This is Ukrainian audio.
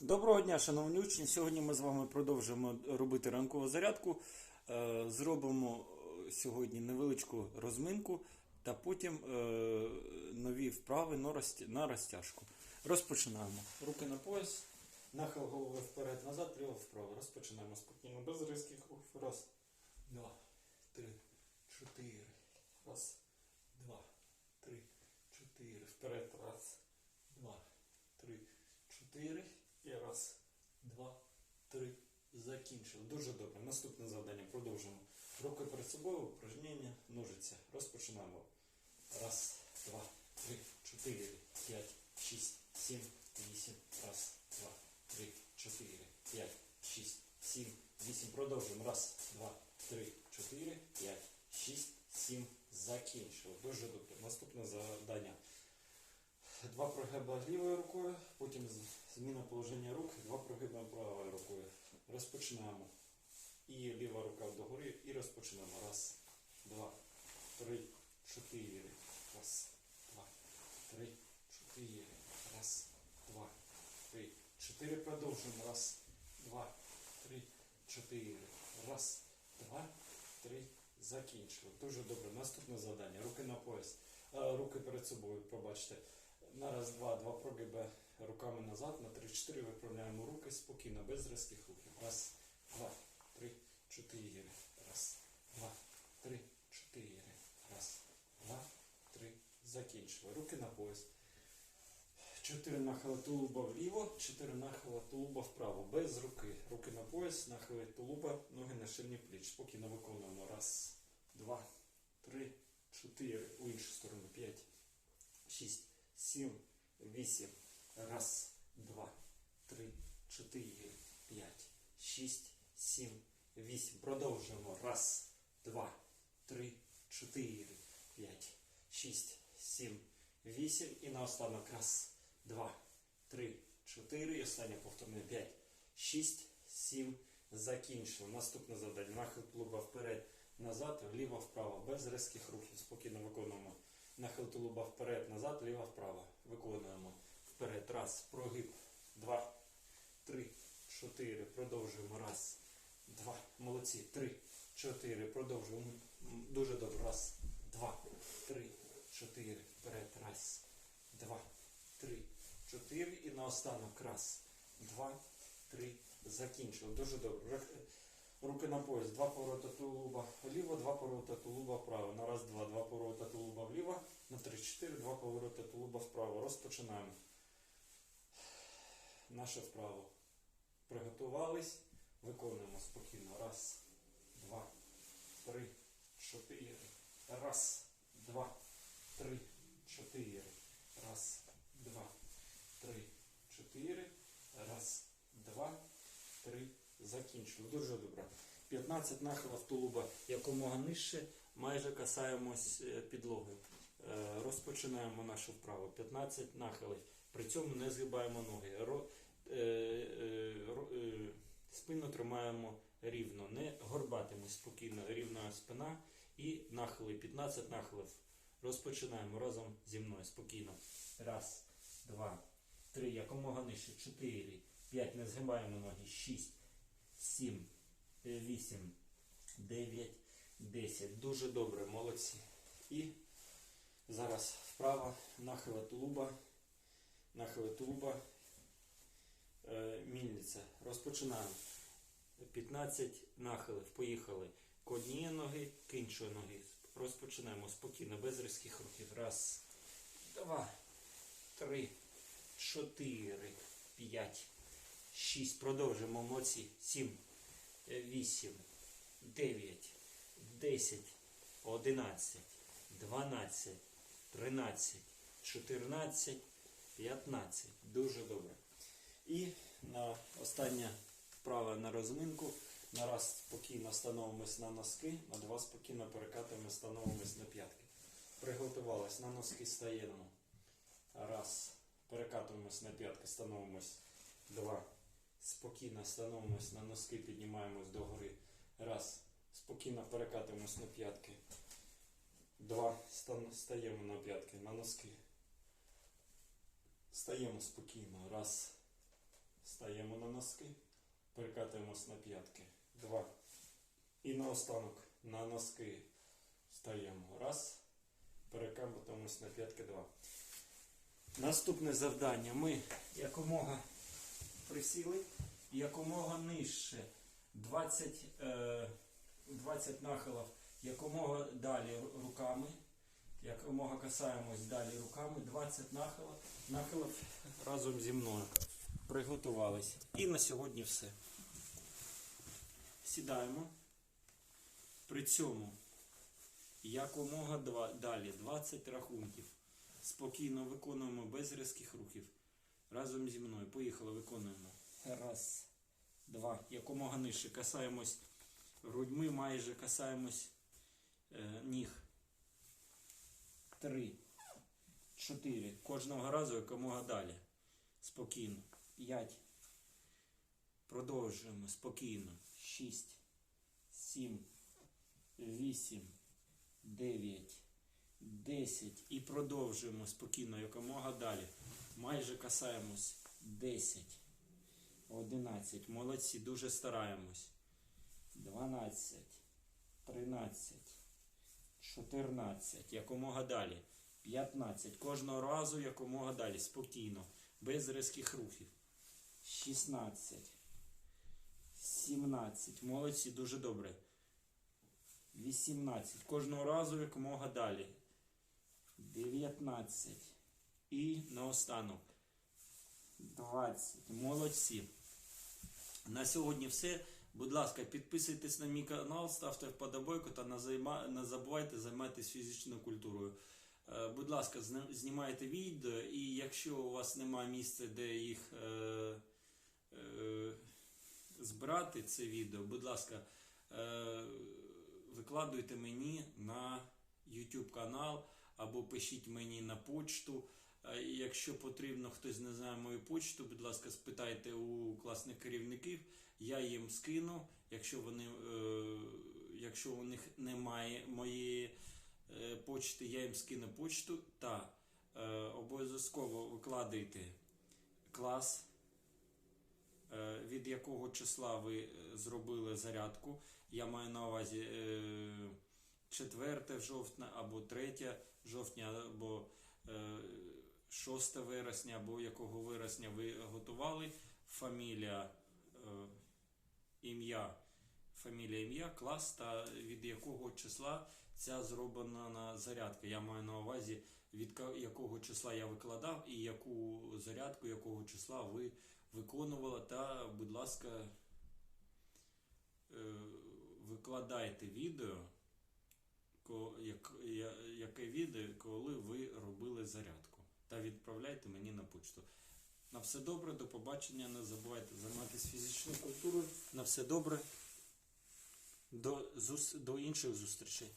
Доброго дня, шановні учні. Сьогодні ми з вами продовжуємо робити ранкову зарядку. Е, Зробимо е, сьогодні невеличку розминку та потім е, нові вправи на розтяжку. Розпочинаємо. Руки на пояс, нахил голови вперед, назад, ліво вправо. Розпочинаємо спокійно, без різких рухів. Раз, два, три, чотири. Раз, два, три, чотири. Вперед. Раз, два, три, чотири. І раз, два, три. Закінчили. Дуже добре. Наступне завдання. Продовжуємо. Руки перед собою, упражнення, ножиця. Розпочинаємо. Раз, два, три, чотири, п'ять, шість, сім, вісім. Раз, два, три, чотири, п'ять, шість, сім, вісім. Продовжуємо. Раз, два, три, чотири, п'ять, шість, сім. Закінчили. Дуже добре. Наступне завдання. Два прогиба лівою рукою, потім зміна положення рук, два прогиба правою рукою. Розпочинаємо. І ліва рука догори, і розпочинаємо. Раз, два, три, чотири. Раз, два, три, чотири. Раз, два, три, чотири. Продовжуємо. Раз, два, три, чотири. Раз, два, три. Закінчили. Дуже добре. Наступне завдання. Руки на пояс. Е, Руки перед собою, пробачте. На раз, два, два прогиби руками назад, на три, чотири виправляємо руки спокійно, без різких рухів. Раз, два, три, чотири. Раз, два, три, чотири. Раз, два, три. Закінчили. Руки на пояс. Чотири нахили тулуба вліво, чотири нахили тулуба вправо. Без руки. Руки на пояс, нахили тулуба, ноги на ширині пліч. Спокійно виконуємо. Раз, два, три, чотири. У іншу сторону. П'ять, шість, сім, вісім. Раз, два, три, чотири, п'ять, шість, сім, вісім. Продовжуємо. Раз, два, три, чотири, п'ять, шість, сім, вісім. І наостанок. Раз, два, три, чотири. І останнє повторне. П'ять, шість, сім. Закінчили. Наступне завдання. Нахил клуба вперед, назад, вліво, вправо. Без різких рухів. Спокійно виконуємо. Нахил тулуба вперед, назад, вліво, вправо. Виконуємо. Вперед. Раз. Прогиб. Два. Три. Чотири. Продовжуємо. Раз. Два. Молодці. Три. Чотири. Продовжуємо. Дуже добре. Раз. Два. Три. Чотири. Вперед. Раз. Два. Три. Чотири. І наостанок. Раз. Два. Три. Закінчили. Дуже добре. Руки на пояс. Два поворота тулуба вліво, два поворота тулуба вправо. На раз, два, два поворота тулуба вліво. На три, чотири, два поворота тулуба вправо. Розпочинаємо. Наше вправо. Приготувались. Виконуємо спокійно. Раз, два, три, чотири. Раз, два, три, чотири. Раз, два, три, чотири. Раз, два, три. Закінчили. Дуже добре. 15 нахилів тулуба якомога нижче, майже касаємось е, підлоги. Е, Розпочинаємо нашу вправу. 15 нахилів. При цьому не згибаємо ноги. Ро, е, е, е, спину тримаємо рівно, не горбатимось спокійно, рівна спина і нахили. 15 нахилів. Розпочинаємо разом зі мною спокійно. Раз, два, три, якомога нижче, чотири, п'ять, не згибаємо ноги, шість, сім, е, вісім, дев'ять, десять. Дуже добре, молодці. І зараз вправа, нахила тулуба, нахили тулуба, е, мільниця. Розпочинаємо. 15 нахилів. Поїхали. К однієї ноги, к іншої ноги. Розпочинаємо спокійно, без різких рухів. Раз, два, три, чотири, п'ять, шість. Продовжуємо. Молодці. Сім, вісім, дев'ять, десять, одинадцять, дванадцять, тринадцять, чотирнадцять, п'ятнадцять. Дуже добре. І на остання вправа на розминку. На раз спокійно становимось на носки, на два спокійно перекатуємо, становимось на п'ятки. Приготувались, на носки стаємо. Раз. Перекатуємось на п'ятки, становимось. Два. Спокійно становимось на носки, піднімаємось догори. Раз. Спокійно перекатуємось на п'ятки. Два. Стаємо на п'ятки, на носки. Стаємо спокійно. Раз. Стаємо на носки. Перекатуємось на п'ятки. Два. І наостанок на носки стаємо. Раз. Перекатуємось на п'ятки. Два. Наступне завдання. Ми якомога присіли, якомога нижче. 20, е, 20 нахилів, якомога далі руками. Якомога касаємось далі руками. 20 нахилів, нахилів разом зі мною. Приготувались. І на сьогодні все. Сідаємо. При цьому якомога два, далі 20 рахунків. Спокійно виконуємо без різких рухів. Разом зі мною. Поїхали, виконуємо. Раз, два. Якомога нижче. Касаємось грудьми, майже касаємось е, ніг. Три. Чотири. Кожного разу якомога далі. Спокійно. П'ять. Продовжуємо спокійно. Шість. Сім. Вісім. Дев'ять. Десять. І продовжуємо спокійно, якомога далі. Майже касаємось. Десять. Одинадцять. Молодці, дуже стараємось. Дванадцять. Тринадцять. Чотирнадцять. Якомога далі. П'ятнадцять. Кожного разу якомога далі. Спокійно. Без різких рухів. Шістнадцять. Сімнадцять. Молодці, дуже добре. 18. Кожного разу якомога далі. 19. І наостанок. 20. Молодці. На сьогодні все. Будь ласка, підписуйтесь на мій канал, ставте вподобайку та не забувайте займатися фізичною культурою. Е, Будь ласка, знімайте відео, і якщо у вас немає місця, де їх е, е, збирати, це відео, будь ласка, е, викладуйте мені на YouTube канал або пишіть мені на почту. Е, Якщо потрібно, хтось не знає мою почту, будь ласка, спитайте у класних керівників, я їм скину. Якщо вони, е, якщо у них немає моєї е, почти, я їм скину почту та е, обов'язково викладайте клас, е, від якого числа ви е, зробили зарядку. Я маю на увазі е, 4 жовтня або 3 жовтня, або е, 6 вересня, або якого вересня ви готували. Фамілія, е, ім'я, фамілія, ім'я, клас та від якого числа ця зроблена на зарядка. Я маю на увазі, від якого числа я викладав і яку зарядку, якого числа ви виконували. Та, будь ласка, е, викладайте відео, яке відео, коли ви робили зарядку. Та відправляйте мені на почту. На все добре, до побачення. Не забувайте займатися фізичною культурою. На все добре. До, зус- до інших зустрічей.